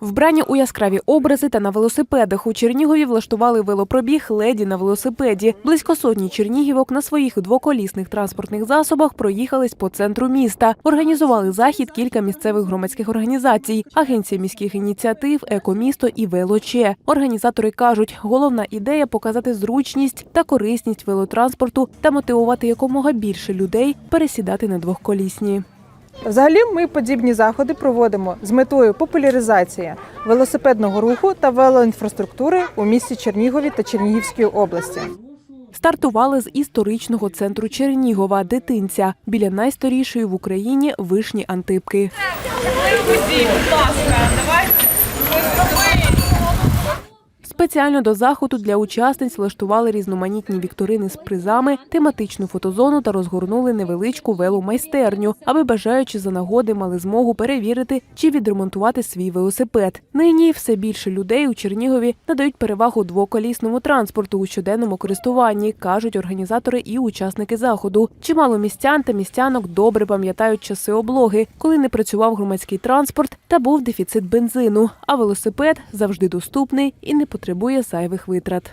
Вбрані у яскраві образи та на велосипедах у Чернігові влаштували велопробіг леді на велосипеді. Близько сотні чернігівок на своїх двоколісних транспортних засобах проїхались по центру міста. Організували захід кілька місцевих громадських організацій, агенція міських ініціатив, екомісто і велоче. Організатори кажуть, головна ідея показати зручність та корисність велотранспорту та мотивувати якомога більше людей пересідати на двохколісні. Взагалі, ми подібні заходи проводимо з метою популяризації велосипедного руху та велоінфраструктури у місті Чернігові та Чернігівській області. Стартували з історичного центру Чернігова, дитинця біля найстарішої в Україні вишні Антипки. Спеціально до заходу для учасниць влаштували різноманітні вікторини з призами, тематичну фотозону та розгорнули невеличку веломайстерню, аби бажаючи за нагоди мали змогу перевірити чи відремонтувати свій велосипед. Нині все більше людей у Чернігові надають перевагу двоколісному транспорту у щоденному користуванні, кажуть організатори і учасники заходу. Чимало містян та містянок добре пам'ятають часи облоги, коли не працював громадський транспорт та був дефіцит бензину. А велосипед завжди доступний і не потребує зайвих витрат.